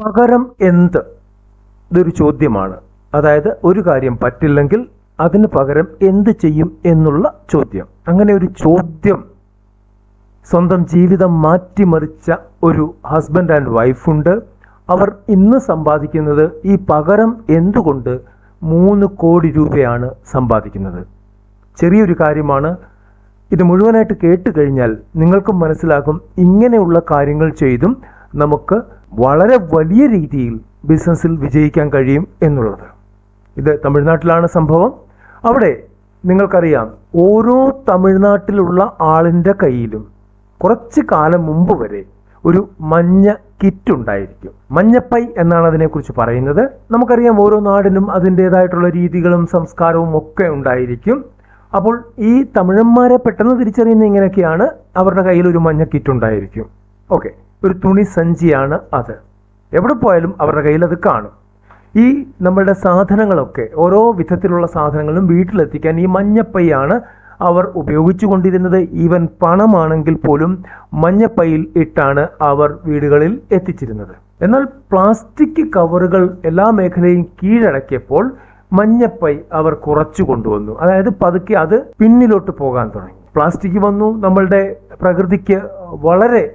പകരം എന്ത്? ഇതൊരു ചോദ്യമാണ്. അതായത് ഒരു കാര്യം പറ്റില്ലെങ്കിൽ അതിന് പകരം എന്ത് ചെയ്യും എന്നുള്ള ചോദ്യം. അങ്ങനെ ഒരു ചോദ്യം സ്വന്തം ജീവിതം മാറ്റിമറിച്ച ഒരു ഹസ്ബൻഡ് ആൻഡ് വൈഫുണ്ട് അവർ ഇന്ന് സമ്പാദിക്കുന്നത് ഈ പകരം എന്തുകൊണ്ട് മൂന്ന് കോടി രൂപയാണ് സമ്പാദിക്കുന്നത്. ചെറിയൊരു കാര്യമാണ്. ഇത് മുഴുവനായിട്ട് കേട്ടുകഴിഞ്ഞാൽ നിങ്ങൾക്കും മനസ്സിലാകും ഇങ്ങനെയുള്ള കാര്യങ്ങൾ ചെയ്തും നമുക്ക് വളരെ വലിയ രീതിയിൽ ബിസിനസ്സിൽ വിജയിക്കാൻ കഴിയും എന്നുള്ളത്. ഇത് തമിഴ്നാട്ടിലാണ് സംഭവം. അവിടെ നിങ്ങൾക്കറിയാം ഓരോ തമിഴ്നാട്ടിലുള്ള ആളിന്റെ കയ്യിലും കുറച്ച് കാലം മുമ്പ് വരെ ഒരു മഞ്ഞ കിറ്റ് ഉണ്ടായിരിക്കും. മഞ്ഞപ്പൈ എന്നാണ് അതിനെക്കുറിച്ച് പറയുന്നത്. നമുക്കറിയാം ഓരോ നാടിനും അതിന്റെതായിട്ടുള്ള രീതികളും സംസ്കാരവും ഒക്കെ ഉണ്ടായിരിക്കും. അപ്പോൾ ഈ തമിഴന്മാരെ പെട്ടെന്ന് തിരിച്ചറിയുന്ന ഇങ്ങനെയൊക്കെയാണ്. അവരുടെ കയ്യിൽ ഒരു മഞ്ഞ കിറ്റ് ഉണ്ടായിരിക്കും. ഓക്കെ. ഒരു തുണി സഞ്ചിയാണ് അത്. എവിടെ പോയാലും അവരുടെ കയ്യിൽ അത് കാണും. ഈ നമ്മളുടെ സാധനങ്ങളൊക്കെ ഓരോ വിധത്തിലുള്ള സാധനങ്ങളും വീട്ടിലെത്തിക്കാൻ ഈ മഞ്ഞപ്പൈയാണ് അവർ ഉപയോഗിച്ചു കൊണ്ടിരുന്നത്. ഈവൻ പണമാണെങ്കിൽ പോലും മഞ്ഞപ്പയിൽ ഇട്ടാണ് അവർ വീടുകളിൽ എത്തിച്ചിരുന്നത്. എന്നാൽ പ്ലാസ്റ്റിക് കവറുകൾ എല്ലാ മേഖലയും കീഴടക്കിയപ്പോൾ മഞ്ഞപ്പൈ അവർ കുറച്ചു കൊണ്ടുവന്നു. അതായത് പതുക്കെ അത് പിന്നിലോട്ട് പോകാൻ തുടങ്ങി. പ്ലാസ്റ്റിക് വന്നു. നമ്മളുടെ പ്രകൃതിക്ക് വളരെ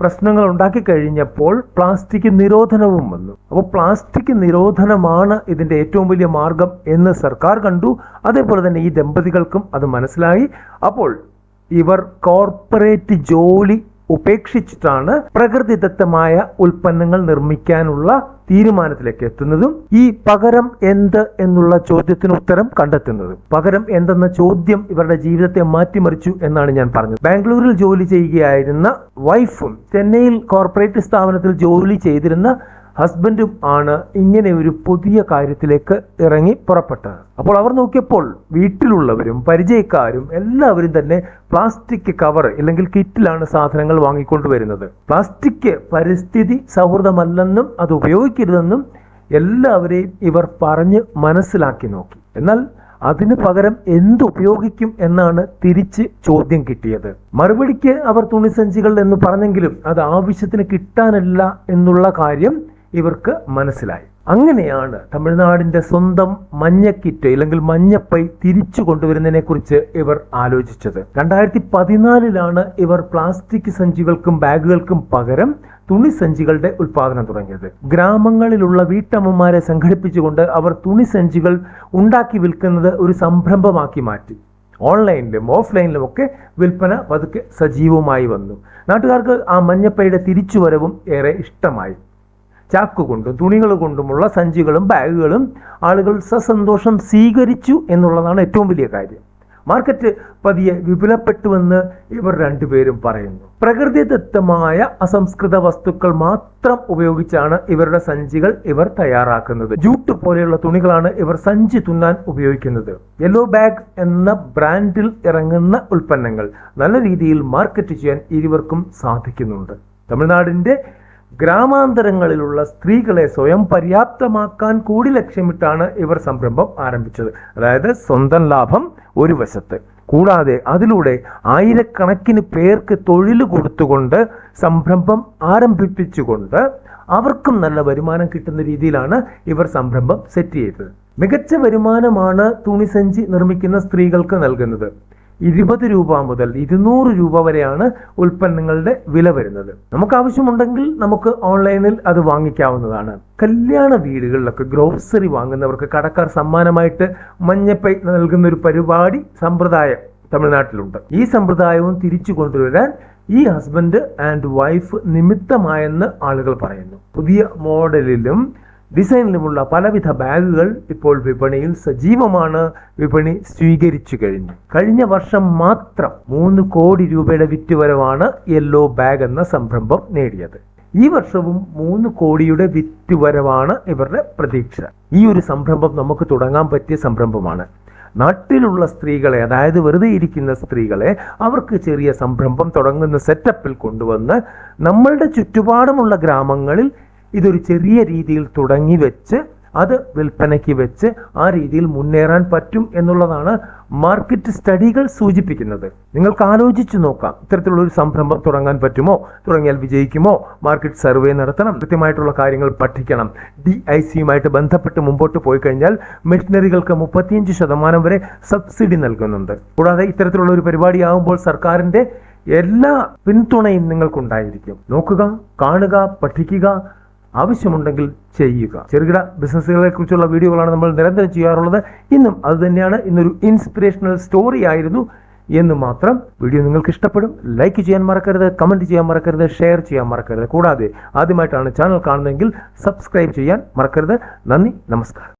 പ്രശ്നങ്ങൾ ഉണ്ടാക്കി കഴിഞ്ഞപ്പോൾ പ്ലാസ്റ്റിക് നിരോധനവും വന്നു. അപ്പോൾ പ്ലാസ്റ്റിക് നിരോധനമാണ് ഇതിന്റെ ഏറ്റവും വലിയ മാർഗം എന്ന് സർക്കാർ കണ്ടു. അതേപോലെ തന്നെ ഈ ദമ്പതികൾക്കും അത് മനസ്സിലായി. അപ്പോൾ ഇവർ കോർപ്പറേറ്റ് ജോലി ഉപേക്ഷിച്ചിട്ടാണ് പ്രകൃതിദത്തമായ ഉൽപ്പന്നങ്ങൾ നിർമ്മിക്കാനുള്ള തീരുമാനത്തിലേക്ക് എത്തുന്നതും ഈ പകരം എന്ത് എന്നുള്ള ചോദ്യത്തിന് ഉത്തരം കണ്ടെത്തുന്നതും. പകരം എന്തെന്ന ചോദ്യം ഇവരുടെ ജീവിതത്തെ മാറ്റിമറിച്ചു എന്നാണ് ഞാൻ പറഞ്ഞത്. ബാംഗ്ലൂരിൽ ജോലി ചെയ്യുകയായിരുന്ന വൈഫും ചെന്നൈയിൽ കോർപ്പറേറ്റ് സ്ഥാപനത്തിൽ ജോലി ചെയ്തിരുന്ന ഹസ്ബൻഡും ആണ് ഇങ്ങനെ ഒരു പുതിയ കാര്യത്തിലേക്ക് ഇറങ്ങി പുറപ്പെട്ടത്. അപ്പോൾ അവർ നോക്കിയപ്പോൾ വീട്ടിലുള്ളവരും പരിചയക്കാരും എല്ലാവരും തന്നെ പ്ലാസ്റ്റിക് കവർ അല്ലെങ്കിൽ കിറ്റിലാണ് സാധനങ്ങൾ വാങ്ങിക്കൊണ്ടുവരുന്നത്. പ്ലാസ്റ്റിക് പരിസ്ഥിതി സൗഹൃദമല്ലെന്നും അത് ഉപയോഗിക്കരുതെന്നും എല്ലാവരെയും ഇവർ പറഞ്ഞ് മനസ്സിലാക്കി നോക്കി. എന്നാൽ അതിന് പകരം എന്ത് ഉപയോഗിക്കും എന്നാണ് തിരിച്ച് ചോദ്യം കിട്ടിയത്. മറുപടിക്ക് അവർ തുണിസഞ്ചികൾ എന്ന് പറഞ്ഞെങ്കിലും അത് ആവശ്യത്തിന് കിട്ടാനല്ല എന്നുള്ള കാര്യം ഇവർക്ക് മനസ്സിലായി. അങ്ങനെയാണ് തമിഴ്നാടിന്റെ സ്വന്തം മഞ്ഞക്കിറ്റ് അല്ലെങ്കിൽ മഞ്ഞപ്പൈ തിരിച്ചു കൊണ്ടുവരുന്നതിനെ കുറിച്ച് ഇവർ ആലോചിച്ചത്. രണ്ടായിരത്തി പതിനാലിലാണ് ഇവർ പ്ലാസ്റ്റിക് സഞ്ചികൾക്കും ബാഗുകൾക്കും പകരം തുണി സഞ്ചികളുടെ ഉൽപാദനം തുടങ്ങിയത്. ഗ്രാമങ്ങളിലുള്ള വീട്ടമ്മമാരെ സംഘടിപ്പിച്ചുകൊണ്ട് അവർ തുണി സഞ്ചികൾ ഉണ്ടാക്കി വിൽക്കുന്നത് ഒരു സംരംഭമാക്കി മാറ്റി. ഓൺലൈനിലും ഓഫ്ലൈനിലും ഒക്കെ വിൽപ്പന പതുക്കെ സജീവമായി വന്നു. നാട്ടുകാർക്ക് ആ മഞ്ഞപ്പയുടെ തിരിച്ചുവരവും ഏറെ ഇഷ്ടമായി. ചാക്കുകൊണ്ടും തുണികൾ കൊണ്ടുമുള്ള സഞ്ചികളും ബാഗുകളും ആളുകൾ സസന്തോഷം സ്വീകരിച്ചു എന്നുള്ളതാണ് ഏറ്റവും വലിയ കാര്യം. മാർക്കറ്റ് പതിയെ വിപുലപ്പെട്ടുവെന്ന് ഇവർ രണ്ടുപേരും പറയുന്നു. പ്രകൃതിദത്തമായ അസംസ്കൃത വസ്തുക്കൾ മാത്രം ഉപയോഗിച്ചാണ് ഇവരുടെ സഞ്ചികൾ ഇവർ തയ്യാറാക്കുന്നത്. ജൂട്ട് പോലെയുള്ള തുണികളാണ് ഇവർ സഞ്ചി തുന്നാൻ ഉപയോഗിക്കുന്നത്. യെല്ലോ ബാഗ് എന്ന ബ്രാൻഡിൽ ഇറങ്ങുന്ന ഉൽപ്പന്നങ്ങൾ നല്ല രീതിയിൽ മാർക്കറ്റ് ചെയ്യാൻ ഇരുവർക്കും സാധിക്കുന്നുണ്ട്. തമിഴ്നാടിന്റെ ഗ്രാമാന്തരങ്ങളിലുള്ള സ്ത്രീകളെ സ്വയം പര്യാപ്തമാക്കാൻ കൂടി ലക്ഷ്യമിട്ടാണ് ഇവർ സംരംഭം ആരംഭിച്ചത്. അതായത് സ്വന്തം ലാഭം ഒരു വശത്ത്. കൂടാതെ അതിലൂടെ ആയിരക്കണക്കിന് പേർക്ക് തൊഴിൽ കൊടുത്തുകൊണ്ട് സംരംഭം ആരംഭിപ്പിച്ചുകൊണ്ട് അവർക്കും നല്ല വരുമാനം കിട്ടുന്ന രീതിയിലാണ് ഇവർ സംരംഭം സെറ്റ് ചെയ്തത്. മികച്ച വരുമാനമാണ് തുണിസഞ്ചി നിർമ്മിക്കുന്ന സ്ത്രീകൾക്ക് നൽകുന്നത്. ഇരുപത് രൂപ മുതൽ ഇരുന്നൂറ് രൂപ വരെയാണ് ഉൽപ്പന്നങ്ങളുടെ വില വരുന്നത്. നമുക്ക് ആവശ്യമുണ്ടെങ്കിൽ നമുക്ക് ഓൺലൈനിൽ അത് വാങ്ങിക്കാവുന്നതാണ്. കല്യാണ വീടുകളിലൊക്കെ ഗ്രോസറി വാങ്ങുന്നവർക്ക് കടക്കാർ സമ്മാനമായിട്ട് മഞ്ഞപ്പൈ നൽകുന്ന ഒരു പരിപാടി സമ്പ്രദായം തമിഴ്നാട്ടിലുണ്ട്. ഈ സമ്പ്രദായവും തിരിച്ചു കൊണ്ടുവരാൻ ഈ ഹസ്ബൻഡ് ആൻഡ് വൈഫ് നിമിത്തമായെന്ന് ആളുകൾ പറയുന്നു. പുതിയ മോഡലിലും ഡിസൈനിലുമുള്ള പലവിധ ബാഗുകൾ ഇപ്പോൾ വിപണിയിൽ സജീവമാണ്. വിപണി സ്വീകരിച്ചു കഴിഞ്ഞു. കഴിഞ്ഞ വർഷം മാത്രം മൂന്ന് കോടി രൂപയുടെ വിറ്റുവരവാണ് യെല്ലോ ബാഗ് എന്ന സംരംഭം നേടിയത്. ഈ വർഷവും മൂന്ന് കോടിയുടെ വിറ്റുവരവാണ് ഇവരുടെ പ്രതീക്ഷ. ഈ ഒരു സംരംഭം നമുക്ക് തുടങ്ങാൻ പറ്റിയ സംരംഭമാണ്. നാട്ടിലുള്ള സ്ത്രീകളെ അതായത് വെറുതെ ഇരിക്കുന്ന സ്ത്രീകളെ അവർക്ക് ചെറിയ സംരംഭം തുടങ്ങുന്ന സെറ്റപ്പിൽ കൊണ്ടുവന്ന് നമ്മളുടെ ചുറ്റുപാടുമുള്ള ഗ്രാമങ്ങളിൽ ഇതൊരു ചെറിയ രീതിയിൽ തുടങ്ങി വെച്ച് അത് വിൽപ്പനയ്ക്ക് വെച്ച് ആ രീതിയിൽ മുന്നേറാൻ പറ്റും എന്നുള്ളതാണ് മാർക്കറ്റ് സ്റ്റഡികൾ സൂചിപ്പിക്കുന്നത്. നിങ്ങൾക്ക് ആലോചിച്ച് നോക്കാം. ഇത്തരത്തിലുള്ള ഒരു സംരംഭം തുടങ്ങാൻ പറ്റുമോ? തുടങ്ങിയാൽ വിജയിക്കുമോ? മാർക്കറ്റ് സർവേ നടത്തണം. കൃത്യമായിട്ടുള്ള കാര്യങ്ങൾ പഠിക്കണം. ഡി ഐ സിയുമായിട്ട് ബന്ധപ്പെട്ട് മുമ്പോട്ട് പോയി കഴിഞ്ഞാൽ മെഷീനറികൾക്ക് മുപ്പത്തിയഞ്ച് ശതമാനം വരെ സബ്സിഡി നൽകുന്നുണ്ട്. കൂടാതെ ഇത്തരത്തിലുള്ള ഒരു പരിപാടി പരിപാടിയാകുമ്പോൾ സർക്കാരിന്റെ എല്ലാ പിന്തുണയും നിങ്ങൾക്കുണ്ടായിരിക്കും. നോക്കുക കാണുക പഠിക്കുക ആവശ്യമുണ്ടെങ്കിൽ ചെയ്യുക. ചെറുകിട ബിസിനസ്സുകളെ കുറിച്ചുള്ള വീഡിയോകളാണ് നമ്മൾ നിരന്തരം ചെയ്യാറുള്ളത്. ഇന്നും അത് തന്നെയാണ്. ഇന്നൊരു ഇൻസ്പിറേഷണൽ സ്റ്റോറി ആയിരുന്നു എന്ന് മാത്രം. വീഡിയോ നിങ്ങൾക്ക് ഇഷ്ടപ്പെടും. ലൈക്ക് ചെയ്യാൻ മറക്കരുത്. കമന്റ് ചെയ്യാൻ മറക്കരുത്. ഷെയർ ചെയ്യാൻ മറക്കരുത്. കൂടാതെ ആദ്യമായിട്ടാണ് ചാനൽ കാണുന്നതെങ്കിൽ സബ്സ്ക്രൈബ് ചെയ്യാൻ മറക്കരുത്. നന്ദി. നമസ്കാരം.